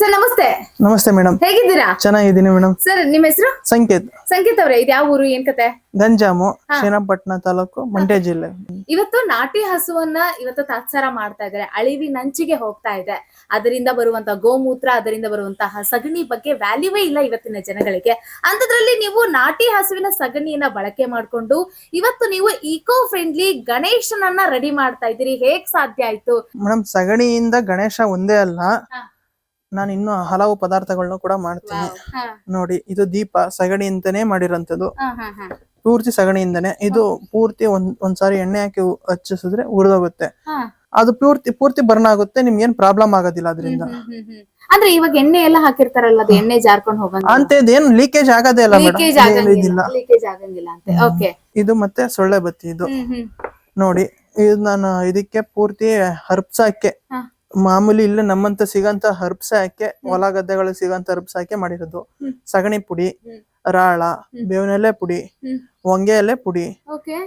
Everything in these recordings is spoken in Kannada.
ಸರ್ ನಮಸ್ತೆ. ನಮಸ್ತೆ ಮೇಡಮ್ ಹೇಗಿದ್ದೀರಾ? ಚೆನ್ನಾಗಿದ್ದೀನಿ ಮೇಡಮ್ ಸರ್ ನಿಮ್ಮ ಹೆಸರು? ಸಂಕೇತ್. ಸಂಕೇತ್ ಅವ್ರೆ ಇದು ಯಾವ ಊರು ಏನ್ ಕತೆ? ಗಂಜಾಮು ಶ್ರೀರಂಗಪಟ್ಟಣ ತಾಲೂಕು ಮಂಡ್ಯ ಜಿಲ್ಲೆ. ಇವತ್ತು ನಾಟಿ ಹಸುವನ್ನ ಇವತ್ತು ತಾತ್ಸಾರ ಮಾಡ್ತಾ ಇದ್ದಾರೆ. ಅಳಿವಿನಂಚಿಗೆ ಹೋಗ್ತಾ ಇದೆ. ಅದರಿಂದ ಬರುವಂತ ಗೋಮೂತ್ರ ಅದರಿಂದ ಬರುವಂತಹ ಸಗಣಿ ಬಗ್ಗೆ ವ್ಯಾಲ್ಯೂವೇ ಇಲ್ಲ ಇವತ್ತಿನ ಜನಗಳಿಗೆ. ಅಂತದ್ರಲ್ಲಿ ನೀವು ನಾಟಿ ಹಸುವಿನ ಸಗಣಿಯನ್ನ ಬಳಕೆ ಮಾಡ್ಕೊಂಡು ಇವತ್ತು ನೀವು ಇಕೋ ಫ್ರೆಂಡ್ಲಿ ಗಣೇಶನನ್ನ ರೆಡಿ ಮಾಡ್ತಾ ಇದ್ದೀರಿ. ಹೇಗ್ ಸಾಧ್ಯ ಆಯ್ತು? ಮೇಡಮ್ ಸಗಣಿಯಿಂದ ಗಣೇಶ ಒಂದೇ ಅಲ್ಲ. ನಾನು ಇನ್ನು ಹಲವು ಪದಾರ್ಥಗಳನ್ನ ಕೂಡ ಮಾಡ್ತೀನಿ. ನೋಡಿ ಇದು ದೀಪ ಸಗಣಿಯಿಂದನೇ ಮಾಡಿರೋಂಥದ್ದು. ಪೂರ್ತಿ ಸಗಣಿಯಿಂದನೇ. ಇದು ಪೂರ್ತಿ ಒಂದ್ ಒಂದ್ಸಾರಿ ಎಣ್ಣೆ ಹಾಕಿ ಹಚ್ಚಿಸಿದ್ರೆ ಉರಿದೋಗುತ್ತೆ. ಅದು ಪೂರ್ತಿ ಪೂರ್ತಿ ಬರ್ನ್ ಆಗುತ್ತೆ ನಿಮ್ಗೆ ಏನ್ ಪ್ರಾಬ್ಲಮ್ ಆಗೋದಿಲ್ಲ ಅದರಿಂದ. ಅಂದ್ರೆ ಇವಾಗ ಎಣ್ಣೆ ಎಲ್ಲ ಹಾಕಿರ್ತಾರಲ್ಲ ಅದು ಎಣ್ಣೆ ಜಾರ್ಕೊಂಡು ಹೋಗಂಗ ಅಂತ ಇದೇನು ಲೀಕೇಜ್ ಆಗೋದೇ ಇಲ್ಲ ಲೀಕೇಜ್ ಆಗಂಗಿಲ್ಲ ಅಂತ. ಓಕೆ ಇದು ಮತ್ತೆ ಸೊಳ್ಳೆ ಬತ್ತಿ ಇದು. ನೋಡಿ ಇದು ನಾನು ಇದಕ್ಕೆ ಪೂರ್ತಿ ಹರ್ಬ್ಸ್ ಹಾಕಿ. ಮಾಮೂಲಿ ಇಲ್ಲ ನಮ್ಮಂತ ಸಿಗಂತ ಹರ್ಬ್ಸ್ ಹಾಕಿ ಹೊಲ ಗದ್ದೆಗಳಿಗೆ ಸಿಗಂತ ಹರ್ಬ್ಸ್ ಹಾಕಿ ಮಾಡಿರೋದು. ಸಗಣಿ ಪುಡಿ. ರಾಳ ಬೇವಿನೆಲೆ ಪುಡಿ ಒಂಗೆ ಹೊಂಗೆ ಎಲೆ ಪುಡಿ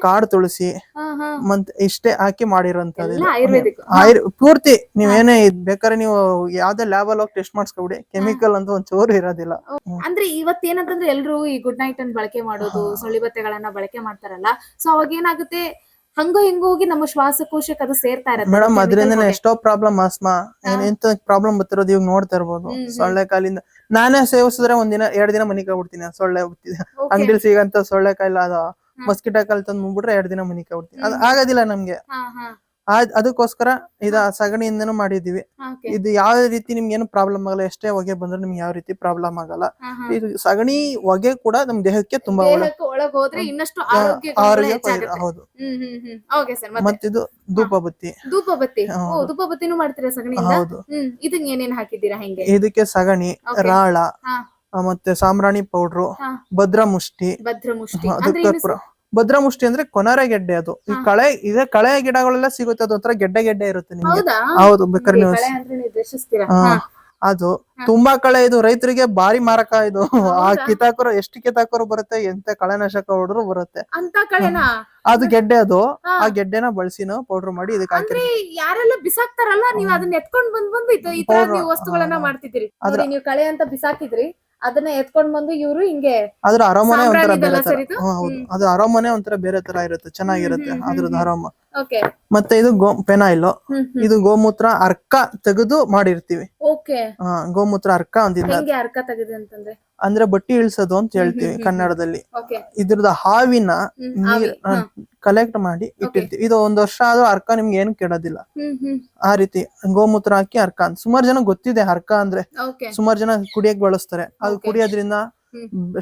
ಕಾಡು ತುಳಸಿ ಮತ್ ಇಷ್ಟೇ ಹಾಕಿ ಮಾಡಿರೋಂಥದ್ದು ಪೂರ್ತಿ ನೀವೇನೇ ಬೇಕಾದ್ರೆ ನೀವು ಯಾವ್ದೇ ಲ್ಯಾಬ್ ಅಲ್ಲಿ ಹೋಗಿ ಟೆಸ್ಟ್ ಮಾಡಿಸ್ಕೊಬಿಡಿ. ಕೆಮಿಕಲ್ ಅಂತ ಒಂದ್ ಚೂರು ಇರೋದಿಲ್ಲ. ಅಂದ್ರೆ ಇವತ್ತೇನಂತಂದ್ರೆ ಎಲ್ರು ಈ ಗುಡ್ ನೈಟ್ ಅನ್ನ ಬಳಕೆ ಮಾಡೋದು ಸೊಳ್ಳಿ ಬತ್ತೆಗಳನ್ನ ಬಳಕೆ ಮಾಡ್ತಾರಲ್ಲ. ಸೊ ಅವಾಗ ಏನಾಗುತ್ತೆ? ಹಂಗೋ ಹಿಂಗೋ ಹೋಗಿ ನಮ್ಮ ಶ್ವಾಸಕೋಶಕ್ಕೆ ಅದು ಸೇರ್ತಾ ಇರತ್ತೆ. ಮೇಡಮ್ ಅದ್ರಿಂದನೇ ಅದರಿಂದ. ಎಷ್ಟೋ ಪ್ರಾಬ್ಲಮ್ ಆಸ್ಮಾ ಎಂತ ಪ್ರಾಬ್ಲಮ್ ಬರ್ತಿರೋದು ಇವಾಗ ನೋಡ್ತಾ ಇರ್ಬೋದು. ಸೊಳ್ಳೆ ಕಾಲಿಂದ ನಾನೇ ಸೇವಿಸಿದ್ರೆ ಒಂದಿನ ಎರಡ್ ದಿನ ಮನಿಕ ಬಿಡ್ತೀನಿ ಸೊಳ್ಳೆ Okay. ಸಿಗಂತ ಸೊಳ್ಳೆ ಕಾಯಿಲೆ ಅದ ಮಸ್ಕಿಟೋ ಕಾಲ್ ತಂದ್ ಮುಂದ್ಬಿಟ್ರೆ ಎರಡ್ ದಿನ ಮನಿಕ ಬಿಡ್ತೀನಿ ಅದು ಆಗೋದಿಲ್ಲ ನಮ್ಗೆ. ಅದಕ್ಕೋಸ್ಕರ ಇದ ಸಗಣಿಯಿಂದನೂ ಮಾಡಿದೀವಿ ಇದು ಯಾವ ರೀತಿ ನಿಮ್ಗೆ ಏನು ಪ್ರಾಬ್ಲಮ್ ಆಗಲ್ಲ ಎಷ್ಟೇ ಹೊಗೆ ಬಂದ್ರೆ ನಿಮ್ಗೆ ಯಾವ ರೀತಿ ಪ್ರಾಬ್ಲಮ್ ಆಗಲ್ಲ. ಇದು ಸಗಣಿ ಹೊಗೆ ಕೂಡ ನಮ್ ದೇಹಕ್ಕೆ ತುಂಬಾ ಇನ್ನಷ್ಟು ಆರೋಗ್ಯ ಹೌದು. ಮತ್ತಿದು ಧೂಪಬತ್ತಿ. ಧೂಪಬತ್ತಿ? ಧೂಪ ಓ ಹೌದು. ಧೂಪ ಬತ್ತಿನೂ ಮಾಡ್ತೀರಾ ಸಗಣಿ ಹೌದು. ಹ್ಮ್ ಇದನ್ನ ಏನೇನ್ ಹಾಕಿದ್ದೀರಾ ಹೆಂಗೆ? ಇದಕ್ಕೆ ಸಗಣಿ ರಾಳ ಮತ್ತೆ ಸಾಂಬ್ರಾಣಿ ಪೌಡ್ರು ಮುಷ್ಟಿ ಭದ್ರ ಮುಷ್ಟಿ ಭದ್ರ ಮುಷ್ಟಿ ಅಂದ್ರೆ ಕೊನರೆ ಗೆಡ್ಡೆ ಅದು. ಈ ಕಳೆ ಇದೆ ಕಳೆ ಗಿಡಗಳೆಲ್ಲ ಸಿಗುತ್ತೆ ಅದು ಒಂಥರ ಗೆಡ್ಡೆ ಗೆಡ್ಡೆ ಇರುತ್ತೆ ನಿಮ್ಗೆ. ಹೌದಾ? ಬೇಕಾದ್ರೆ ನೀವು. ಅದು. ತುಂಬಾ ಕಳೆ ಇದು ರೈತರಿಗೆ ಬಾರಿ ಮಾರಕ ಇದು. ಆ? ಕಿತಾಕರು ಎಷ್ಟು ಕಿತಾಕರು ಬರುತ್ತೆ ಎಂತ ಕಳೆನಾಶಕ ಹೊಡ್ರು ಬರುತ್ತೆ. ಅದು ಗೆಡ್ಡೆ ಅದು. ಆ ಗೆಡ್ಡೆನ ಬಳಸಿ ನಾವು ಪೌಡರ್ ಮಾಡಿ ಇದಕ್ಕೆ ಹಾಕಿ ಯಾರೆಲ್ಲ ಬಿಸಾಕ್ತಾರಲ್ಲ ನೀವು ಅದನ್ನ ಎತ್ಕೊಂಡ್ ಬಂದ್ ಬಂದು ಈ ತರ- ವಸ್ತುಗಳನ್ನ ಮಾಡ್ತಿದ್ರಿ ನೀವು ಕಳೆ ಅಂತ ಬಿಸಾಕಿದ್ರಿ. ಅದನ್ನ ಎತ್ಕೊಂಡ್ ಬಂದು ಇವರು ಹಿಂಗೆ ಅದ್ರ ಅರೋಮನೆ ಒಂಥರ ಬೇರೆ ತರ ಹೌದು. ಅದು ಅರೋಮನೆ ಒಂಥರ ಬೇರೆ ತರ ಇರುತ್ತೆ ಚೆನ್ನಾಗಿರುತ್ತೆ ಅದ್ರದ್ದು. ಅರೋಮ ಮತ್ತೆ ಇದು ಗೋ ಪೆನಾಯಿಲ್. ಇದು ಗೋಮೂತ್ರ ಅರ್ಕ ತೆಗೆದು ಮಾಡಿರ್ತೀವಿ. ಹಾ ಗೋಮೂತ್ರ ಅರ್ಕ ಒಂದಿನ ಅಂದ್ರೆ ಬಟ್ಟಿ ಇಳಿಸೋದು ಅಂತ ಹೇಳ್ತೀವಿ ಕನ್ನಡದಲ್ಲಿ. ಇದ್ರದ ಹಾವಿನ ನೀರ್ ಕಲೆಕ್ಟ್ ಮಾಡಿ ಇಟ್ಟಿರ್ತೀವಿ. ಇದು ಒಂದ್ ವರ್ಷ ಆದ್ರೂ ಅರ್ಕ ನಿಮ್ಗೆ ಏನು ಕೆಡೋದಿಲ್ಲ. ಆ ರೀತಿ ಗೋಮೂತ್ರ ಹಾಕಿ ಅರ್ಕ. ಅಂತ ಸುಮಾರು ಜನ ಗೊತ್ತಿದೆ ಅರ್ಕ ಅಂದ್ರೆ ಸುಮಾರು ಜನ ಕುಡಿಯಕ್ ಬಳಸ್ತಾರೆ. ಅದು ಕುಡಿಯೋದ್ರಿಂದ.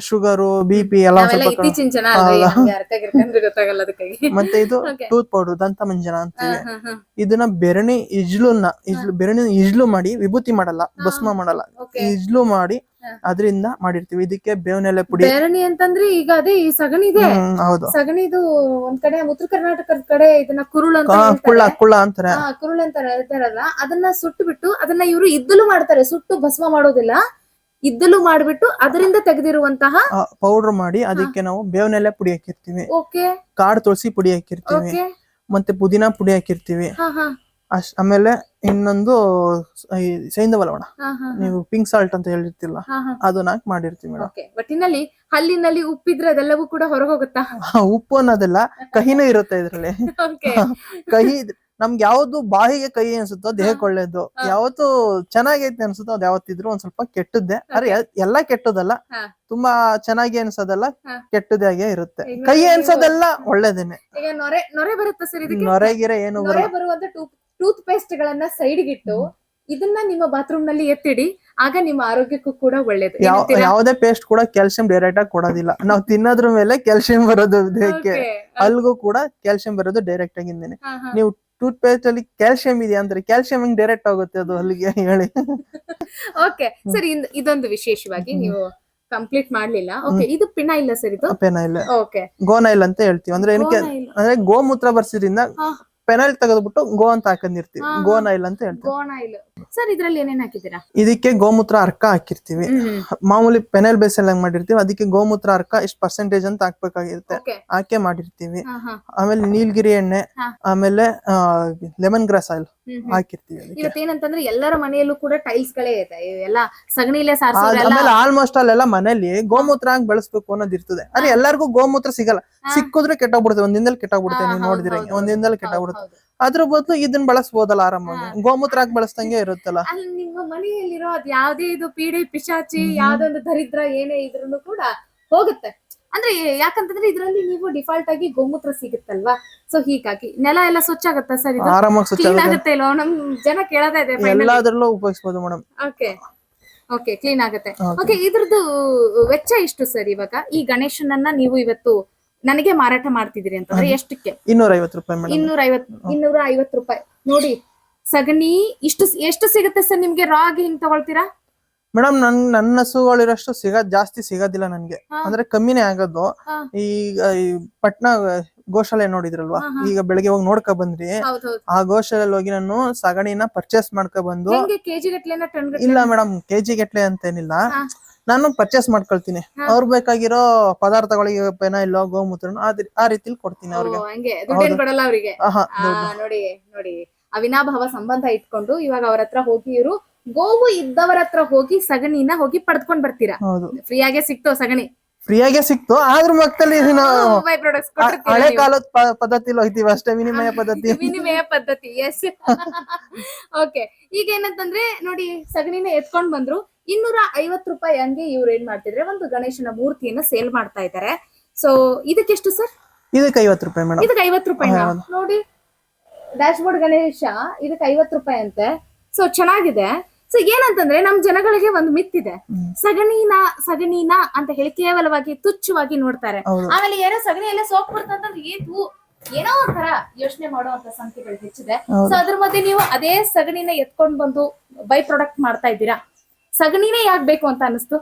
ಶುಗರು ಬಿ ಪಿ ಎಲ್ಲ ಮತ್ತೆ ಇದು. ಟೂತ್ ಪೌಡರ್ ದಂತ ಮಂಜನ ಅಂತ ಅಂತೀವಿ. ಇದನ್ನ ಬೆರಣಿ ಇಜ್ಲುನ್ನ ಇಜ್ಲು ಬೆರಣಿ ಇಜ್ಲು ಮಾಡಿ ವಿಭೂತಿ ಮಾಡಲ್ಲ ಭಸ್ಮ ಮಾಡಲ್ಲ. ಇಜ್ಲು ಮಾಡಿ. ಅದರಿಂದ ಮಾಡಿರ್ತೀವಿ. ಇದಕ್ಕೆ ಬೇವನೆಲೆ ಪುಡಿ. ಬೆರಣಿ ಅಂತಂದ್ರೆ ಈಗ ಅದೇ ಈ ಸಗಣಿ ಇದೆ. ಹೌದು. ಸಗಣಿದು ಒಂದ್ ಕಡೆ ಉತ್ತರ ಕರ್ನಾಟಕದ ಕಡೆ ಇದನ್ನ ಕುರುಳ. ಕುಳ್ಳ ಕುಳ್ಳ ಅಂತಾರೆ. ಕುರುಳ ಕುರುಳು ಅಂತ ಹೇಳ್ತಾರಲ್ಲ ಅದನ್ನ ಸುಟ್ಟು ಬಿಟ್ಟು ಅದನ್ನ ಇವರು ಇದ್ದಲು ಮಾಡ್ತಾರೆ. ಸುಟ್ಟು ಭಸ್ಮ ಮಾಡೋದಿಲ್ಲ. ಇದ್ದಲು ಮಾಡ್ಬಿಟ್ಟು ಅದರಿಂದ ತೆಗೆದಿರುವಂತಹ ಪೌಡರ್ ಮಾಡಿ ಅದಕ್ಕೆ ನಾವು ಬೇವನೆಲ್ಲ ಪುಡಿ ಹಾಕಿರ್ತೀವಿ. ಓಕೆ. ಕಾಡು ತುಳಸಿ ಪುಡಿ ಹಾಕಿರ್ತೀವಿ. ಓಕೆ. ಮತ್ತೆ ಪುದೀನ ಪುಡಿ ಹಾಕಿರ್ತೀವಿ. ಹಾ ಹಾ. ಅಷ್ಟ್ ಆಮೇಲೆ ಇನ್ನೊಂದು ಸೈಂಧವ ಲವಣ ಹಾ ಹಾ ನೀವು ಪಿಂಕ್ ಸಾಲ್ಟ್ ಅಂತ ಹೇಳಿರ್ತಿಲ್ಲ ಹಾ ಹಾ. ಅದನ್ನ ಹಾಕಿ ಮಾಡಿರ್ತೀವಿ ಮೇಡಮ್. ಓಕೆ. ಒಟ್ಟಿನಲ್ಲಿ ಹಲ್ಲಿನಲ್ಲಿ ಉಪ್ಪಿದ್ರೆ ಅದೆಲ್ಲವೂ ಕೂಡ ಹೊರಗೋಗುತ್ತಾ ಉಪ್ಪು ಅನ್ನೋದೆಲ್ಲ ಕಹಿನೂ ಇರುತ್ತೆ ಇದ್ರಲ್ಲಿ. ಓಕೆ. ಕಹಿ ನಮ್ಗೆ ಯಾವ್ದು ಬಾಯಿಗೆ ಕೈ ಅನ್ಸುತ್ತೋ ದೇಹಕ್ಕೆ ಒಳ್ಳೇದು. ಯಾವತ್ತು ಚೆನ್ನಾಗೈತೆ ಅನ್ಸುತ್ತೋ ಅದ್ ಯಾವತ್ತಿದ್ರು ಒಂದ್ ಸ್ವಲ್ಪ ಕೆಟ್ಟದ್ದೆ. ಆದ್ರೆ ಎಲ್- ಎಲ್ಲಾ ಕೆಟ್ಟದಲ್ಲ. ತುಂಬಾ ಚೆನ್ನಾಗಿ ಅನ್ಸೋದಲ್ಲ ಕೆಟ್ಟದೇ ಕೆಟ್ಟದಾಗೆ ಇರುತ್ತೆ. ಕೈ ಅನ್ಸೋದೆಲ್ಲ ಒಳ್ಳೇದೇನೆ. ನೊರೆಗಿರ ಏನು ಬರುವಂತ ಟೂತ್ ಪೇಸ್ಟ್ ಗಳನ್ನ ಸೈಡ್ಗಿಟ್ಟು ಇದನ್ನ ನಿಮ್ಮ ಬಾತ್ರೂಮ್ನಲ್ಲಿ ಎತ್ತಿಡಿ ಆಗ ನಿಮ್ಮ ಆರೋಗ್ಯಕ್ಕೂ ಕೂಡ ಒಳ್ಳೇದು. ಯಾವುದೇ ಪೇಸ್ಟ್ ಕೂಡ ಕ್ಯಾಲ್ಸಿಯಂ ಡೈರೆಕ್ಟ್ ಆಗಿ ಕೊಡೋದಿಲ್ಲ. ನಾವು ತಿನ್ನೋದ್ರ ಮೇಲೆ ಕ್ಯಾಲ್ಸಿಯಂ ಬರೋದು ದೇಹಕ್ಕೆ. ಅಲ್ಗೂ ಕೂಡ ಕ್ಯಾಲ್ಸಿಯಂ ಬರೋದು ಡೈರೆಕ್ಟ್ ಆಗಿಂದೇನೆ. ನೀವು ಟೂತ್ ಪೇಸ್ಟ್ ಅಲ್ಲಿ ಕ್ಯಾಲ್ಸಿಯಂ ಇದೆಯಾ ಅಂದ್ರೆ ಕ್ಯಾಲ್ಸಿಯಂ ಹೆಂಗ್ ಡೈರೆಕ್ಟ್ ಆಗುತ್ತೆ ಅದು ಅಲ್ಲಿಗೆ ಹೇಳಿ. ಓಕೆ ಸರ್ ಇದ್- ಇದೊಂದು ವಿಶೇಷವಾಗಿ ನೀವು ಕಂಪ್ಲೀಟ್ ಮಾಡ್ಲಿಲ್ಲ. ಓಕೆ ಇದು ಪಿನ ಇಲ್ಲ ಸರ್ ಇದು? ಪೆನೈಲ್ ಓಕೆ ಗೋನೈಲ್ ಅಂತ ಹೇಳ್ತೀವಿ. ಅಂದ್ರೆ ಏನಕ್ಕೆ ಅಂದ್ರೆ ಗೋಮೂತ್ರ ಬರ್ಸಿದ್ರಿಂದ. ಪೆನೈಲ್ ತೆಗೆದ್ಬಿಟ್ಟು ಗೋ ಅಂತ ಹಾಕೊಂಡಿರ್ತೀವಿ. ಹಾ, ಹಾ. ಗೋನೈಲ್ ಅಂತ ಹೇಳ್ತೀವಿ. ಗೋಣ ಇಲ್ಲ ಸರ್ ಇದ್ರಲ್ಲಿ ಏನೇನ್ ಹಾಕಿದ್ದೀರಾ? ಇದಕ್ಕೆ ಗೋಮೂತ್ರ ಅರ್ಕ ಹಾಕಿರ್ತೀವಿ. ಹ್ಮ್ ಮಾಮೂಲಿ ಪೆನಲ್ ಬೇಸ್ ಹಂಗ್ ಮಾಡಿರ್ತೀವಿ. ಅದಕ್ಕೆ ಗೋಮೂತ್ರ ಅರ್ಕ ಇಷ್ಟು ಪರ್ಸೆಂಟೇಜ್ ಅಂತ ಹಾಕ್ಬೇಕಾಗಿರುತ್ತೆ. ಓಕೆ ಹಾಕೆ ಮಾಡಿರ್ತೀವಿ. ಹಾ ಹಾ. ಆಮೇಲೆ ನೀಲಗಿರಿ ಎಣ್ಣೆ ಹಾ. ಆಮೇಲೆ ಲೆಮನ್ ಗ್ರಾಸ್ ಆಯಿಲ್. ಹಾಕಿರ್ತೀವಿ ಇವತ್ತು ಇವತ್ತೇನಂತಂದ್ರೆ ಎಲ್ಲರ ಮನೆಯಲ್ಲೂ ಕೂಡ ಟೈಲ್ಸ್ ಗಳೇ ಇದೆ. ಎಲ್ಲ ಸಗಣಿಲೆ ಆಮೇಲೆ ಆಲ್ಮೋಸ್ಟ್ ಅಲ್ಲೆಲ್ಲ ಮನೆಯಲ್ಲಿ ಗೋಮೂತ್ರ ಹಂಗ್ ಬಳಸ್ಬೇಕು ಅನ್ನೋದು ಇರ್ತದೆ ಆದ್ರೆ ಎಲ್ಲರಿಗೂ ಗೋಮೂತ್ರ ಸಿಗಲ್ಲ. ಸಿಕ್ಕಿದ್ರೆ ಕೆಟ್ಟೋಗ್ಬಿಡುತ್ತೆ. ಒಂದ್ ದಿನದಲ್ಲಿ ಕೆಟ್ಟೋಗ್ಬಿಡುತ್ತೆ. ನೀವು ನೋಡಿದ್ರೆ ಒಂದ್ ದಿನದಲ್ಲಿ ಕೆಟ್ಟೋಗ್ಬಿಡುತ್ತೆ. ಅದ್ರ ಬದಲು ಇದನ್ನ ಬಳಸ್ಬೋದಲ್ಲ ಆರಾಮಾಗಿ. ಗೋಮೂತ್ರ ಹಾಕಿ ಬಳಸ್ದಂಗೆ ಇರುತ್ತಲ್ಲ. ನಿಮ್ಮ ಮನೆಯಲ್ಲಿರೋ ಅದ್ ಯಾವ್ದೇ ಇದು ಪೀಡೆ ಪಿಶಾಚಿ ಯಾವ್ದೊಂದು ದರಿದ್ರ ಏನೇ ಇದ್ರು ಕೂಡ ಹೋಗುತ್ತೆ. ಅಂದ್ರೆ ಯಾಕಂತಂದ್ರೆ ಇದರಲ್ಲಿ ನೀವು ಡಿಫಾಲ್ಟ್ ಆಗಿ ಗೋಮೂತ್ರ ಸಿಗುತ್ತಲ್ವಾ? ಸೊ ಹೀಗಾಗಿ ನೆಲ ಎಲ್ಲ ಸ್ವಚ್ಛ ಆಗುತ್ತಾ ಸರ್ ಆರಾಮಾಗಿ ಸ್ವಚ್ಛ ಕ್ಲೀನ್ ಆಗುತ್ತೆ. ಇಲ್ವಾ ನಮ್ ಜನ ಕೇಳತಾ ಇದೆ ಎಲ್ಲಾದ್ರಲ್ಲೂ ಉಪಯೋಗಿಸಬಹುದು ಮೇಡಮ್. ಓಕೆ ಓಕೆ ಕ್ಲೀನ್ ಆಗುತ್ತೆ. ಓಕೆ ಇದ್ರದ್ದು ವೆಚ್ಚ ಎಷ್ಟು ಸರ್ ಇವಾಗ? ಈ ಗಣೇಶನನ್ನ ನೀವು ಇವತ್ತು ನನಗೆ ಮಾರಾಟ ಮಾಡ್ತಿದ್ದೀರಿ ಅಂತಂದ್ರೆ ಎಷ್ಟಕ್ಕೆ? ಇನ್ನೂರ ಐವತ್ತು ರೂಪಾಯಿ ಇನ್ನೂರ ಐವತ್ ಇನ್ನೂರ ಐವತ್ತು ರೂಪಾಯಿ. ನೋಡಿ ಸಗಣಿ ಇಷ್ಟು ಎಷ್ಟು ಸಿಗುತ್ತೆ ಸರ್ ನಿಮ್ಗೆ? ರಾಗಿ ಹಿಂಗ್ ತಗೊಳ್ತೀರಾ? ಮೇಡಮ್ ನನ್ ನನ್ನ ಹಸುಗಳಿರಷ್ಟು ಸಿಗ ಜಾಸ್ತಿ ಸಿಗೋದಿಲ್ಲ ನನ್ಗೆ. ಹಾ. ಅಂದ್ರೆ ಕಮ್ಮಿನೇ ಆಗೋದು. ಹಾ. ಈಗ ಈ ಪಟ್ನಾ ಗೋಶಾಲೆ ನೋಡಿದ್ರಲ್ವಾ? ಹಾ, ಹಾ. ಈಗ ಬೆಳಿಗ್ಗೆ ಹೋಗಿ ನೋಡ್ಕೊ ಬಂದ್ರಿ. ಹೌದೌದು ಆ ಗೋಶಾಲೆಯಲ್ಲಿ ಹೋಗಿ ನಾನು ಸಗಣಿನ ಪರ್ಚೇಸ್ ಮಾಡ್ಕೊ ಬಂದು ಹೆಂಗೆ ಕೆಜಿ ಗಟ್ಲೆನ ಟನ್ ಇಲ್ಲ ಮೇಡಮ್ ಕೆಜಿ ಗಟ್ಲೆ ಅಂತೇನಿಲ್ಲ. ಹಾ. ನಾನು ಪರ್ಚೇಸ್ ಮಾಡ್ಕೊಳ್ತೀನಿ. ಹಾ. ಅವ್ರ್ ಬೇಕಾಗಿರೋ ಪದಾರ್ಥಗಳಿಗೆ ಪೆನೈಲ್ ಗೋಮೂತ್ರ ಆ ರೀತಿಲಿ ಕೊಡ್ತೀನಿ ಅವ್ರಿಗೆ. ಹಂಗೆ. ದುಡ್ಡೇನ್ ಕೊಡಲ್ಲ ಅವರಿಗೆ? ಆಹಾ ಆ, ನೋಡಿ ನೋಡಿ. ಅವಿನಾಭಾವ ಸಂಬಂಧ ಇಟ್ಕೊಂಡು ಇವಾಗ ಅವ್ರ ಹತ್ರ ಹೋಗಿ ಇವರು ಗೋವು ಇದ್ದವರ ಹತ್ರ ಹೋಗಿ ಸಗಣಿನ ಹೋಗಿ ಪಡ್ಕೊಂಡ್ ಬರ್ತೀರಾ ಹೌದು ಫ್ರೀ ಆಗೇ ಸಿಕ್ತೋ ಸಗಣಿ ಫ್ರೀಯಾಗೆ ಸಿಕ್ತು ಆದ್ರ ಬೈ ಪ್ರಾಡಕ್ಟ್ಸ್ ಆ- ಹಳೆ ಕಾಲದ ಪ- ಪದ್ಧತಿಲಿ ಹೋಗ್ತೀವಿ ಅಷ್ಟೇ ವಿನಿಮಯ ಪದ್ಧತಿ ವಿನಿಮಯ ಪದ್ಧತಿ ಎಸ್ ಓಕೆ ಈಗ ಏನಂತಂದ್ರೆ ನೋಡಿ ಸಗಣಿನ ಎತ್ಕೊಂಡ್ ಬಂದ್ರು ಇನ್ನೂರ ಐವತ್ ರೂಪಾಯಿ ಹಂಗೆ ಇವ್ರು ಏನ್ ಮಾಡ್ತಿದ್ರೆ ಒಂದು ಗಣೇಶನ ಮೂರ್ತಿಯನ್ನ ಸೇಲ್ ಮಾಡ್ತಾ ಇದ್ದಾರೆ ಸೊ ಇದಕ್ಕೆಷ್ಟು ಸರ್ ಇದಕ್ಕೆ ಐವತ್ತು ರೂಪಾಯಿ ಮೇಡಮ್ ಇದಕ್ಕೆ ಐವತ್ ರೂಪಾಯಿ ನೋಡಿ ಡ್ಯಾಶ್ ಬೋರ್ಡ್ ಗಣೇಶ ಇದಕ್ಕೆ ಐವತ್ ರೂಪಾಯಿ ಅಂತೆ ಸೊ ಚೆನ್ನಾಗಿದೆ ಸೊ ಏನಂತಂದ್ರೆ ನಮ್ ಜನಗಳಿಗೆ ಒಂದು ಮಿತ್ತಿದೆ ಸಗಣಿನ ಸಗಣಿನ ಅಂತ ಹೇಳಿ ಕೇವಲವಾಗಿ ತುಚ್ಛವಾಗಿ ನೋಡ್ತಾರೆ. ಆಮೇಲೆ ಏನೋ ಸಗಣಿ ಎಲ್ಲ ಸೋಪ್ ಬರ್ತಂತಂದ್ರೆ ಏನು ಏನೋ ಒಂಥರ ಯೋಚನೆ ಮಾಡುವಂತ ಸಂಖ್ಯೆಗಳು ಹೆಚ್ಚಿದೆ. ಸೊ ಅದ್ರ ಮಧ್ಯೆ ನೀವು ಅದೇ ಸಗಣಿನ ಎತ್ಕೊಂಡ್ ಬಂದು ಬೈ ಪ್ರಾಡಕ್ಟ್ ಮಾಡ್ತಾ ಇದ್ದೀರಾ? ಸಗಣಿನೇ ಯಾಕೆ ಬೇಕು ಅಂತ ಅನಿಸ್ತು